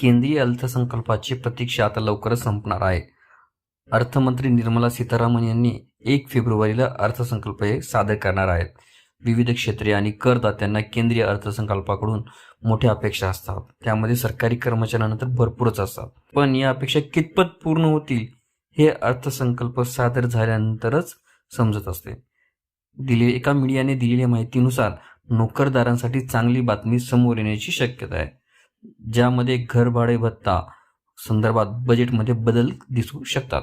केंद्रीय अर्थसंकल्पाची प्रतीक्षा आता लवकरच संपणार आहे. अर्थमंत्री निर्मला सीतारामन यांनी एक फेब्रुवारीला अर्थसंकल्प हे सादर करणार आहेत. विविध क्षेत्रे आणि करदात्यांना केंद्रीय अर्थसंकल्पाकडून मोठ्या अपेक्षा असतात. त्यामध्ये सरकारी कर्मचाऱ्यांनंतर भरपूरच असतात. पण या अपेक्षा कितपत पूर्ण होतील हे अर्थसंकल्प सादर झाल्यानंतरच समजत असते. दिले एका मीडियाने दिलेल्या माहितीनुसार नोकरदारांसाठी चांगली बातमी समोर येण्याची शक्यता आहे. ज्यामध्ये घरभाडे भत्ता संदर्भात बजेटमध्ये बदल दिसू शकतात.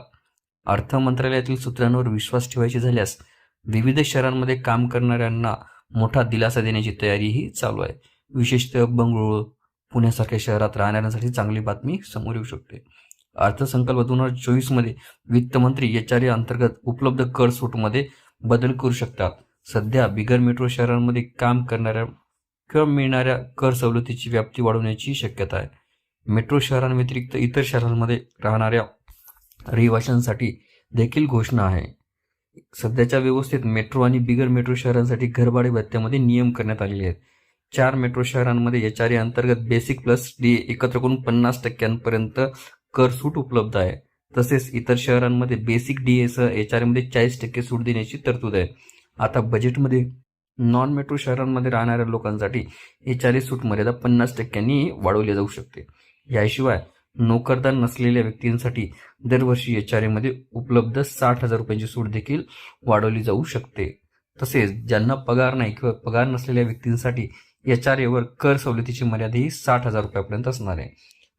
अर्थ मंत्रालयातील सूत्रांवर विश्वास ठेवायचे झाल्यास विविध शहरांमध्ये काम करणाऱ्यांना मोठा दिलासा देण्याची तयारीही चालू आहे. विशेषतः बंगळुरू पुण्यासारख्या शहरात राहणाऱ्यांसाठी चांगली बातमी समोर येऊ शकते. अर्थसंकल्प दोन हजार चोवीसमध्ये वित्तमंत्री एच आर अंतर्गत उपलब्ध कर सूटमध्ये बदल करू शकतात. सध्या बिगर मेट्रो शहरांमध्ये काम करणाऱ्या किंवा मिळणाऱ्या कर सवलतीची व्याप्ती वाढवण्याची शक्यता आहे. मेट्रो शहरांव्यतिरिक्त इतर शहरांमध्ये राहणाऱ्या रहिवाशांसाठी देखील घोषणा आहे. सध्याच्या व्यवस्थेत मेट्रो आणि बिगर मेट्रो शहरांसाठी घरभाडे भत्त्यामध्ये नियम करण्यात आलेले आहेत. चार मेट्रो शहरांमध्ये एच आर अंतर्गत बेसिक प्लस डी एकत्र करून पन्नास टक्क्यांपर्यंत कर सूट उपलब्ध आहे. तसेच इतर शहरांमध्ये बेसिक डी एसह एच आर एमध्ये चाळीस टक्के सूट देण्याची तरतूद आहे. आता बजेटमध्ये नॉन मेट्रो शहरांमध्ये राहणाऱ्या लोकांसाठी एच आर सूट मर्यादा पन्नास टक्क्यांनी वाढवली जाऊ शकते. याशिवाय नोकरदार नसलेल्या व्यक्तींसाठी दरवर्षी एच आरमध्ये उपलब्ध साठ हजार रुपयांची सूट देखील वाढवली जाऊ शकते. तसेच ज्यांना पगार नाही किंवा पगार नसलेल्या व्यक्तींसाठी एच आर एवर कर सवलतीची मर्यादा ही साठ हजार रुपयापर्यंत असणार आहे.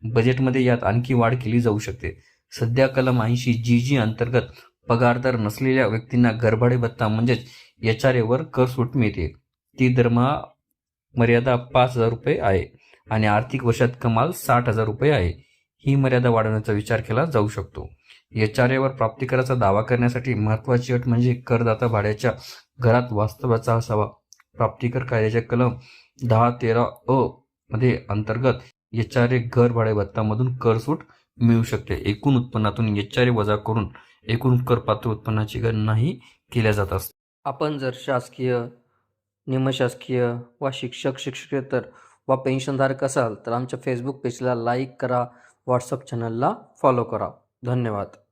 बजेटमध्ये यात आणखी वाढ केली जाऊ शकते. सध्या कलम ऐंशी जी जी अंतर्गत पगारदार नसलेल्या व्यक्तींना घरभाडे भत्ता म्हणजेच एच आर एवर कर सूट मिळते. ती दरमहा मर्यादा पाच हजार रुपये आहे आणि आर्थिक वर्षात कमाल साठ हजार रुपये आहे. ही मर्यादा वाढवण्याचा विचार केला जाऊ शकतो. एच आर एवर प्राप्तिकराचा दावा करण्यासाठी महत्वाची अट म्हणजे करदाता भाड्याच्या घरात वास्तवाचा असावा. प्राप्तिकर कायद्याच्या कलम दहा तेरा अ मध्ये अंतर्गत एच आर ए घर भाडे भत्तामधून कर सूट मिळू शकते. एकूण उत्पन्नातून एच आर ए वजा करून एकूण करपात्र उत्पन्नाची गणनाही केल्या जात असते आपण जर शासकीय निमशासकीय वा शिक्षक शिक्षकेतर वा पेन्शनधारक असाल तर आमच्या फेसबुक पेजला लाईक करा व्हॉट्सअप चॅनलला फॉलो करा. धन्यवाद.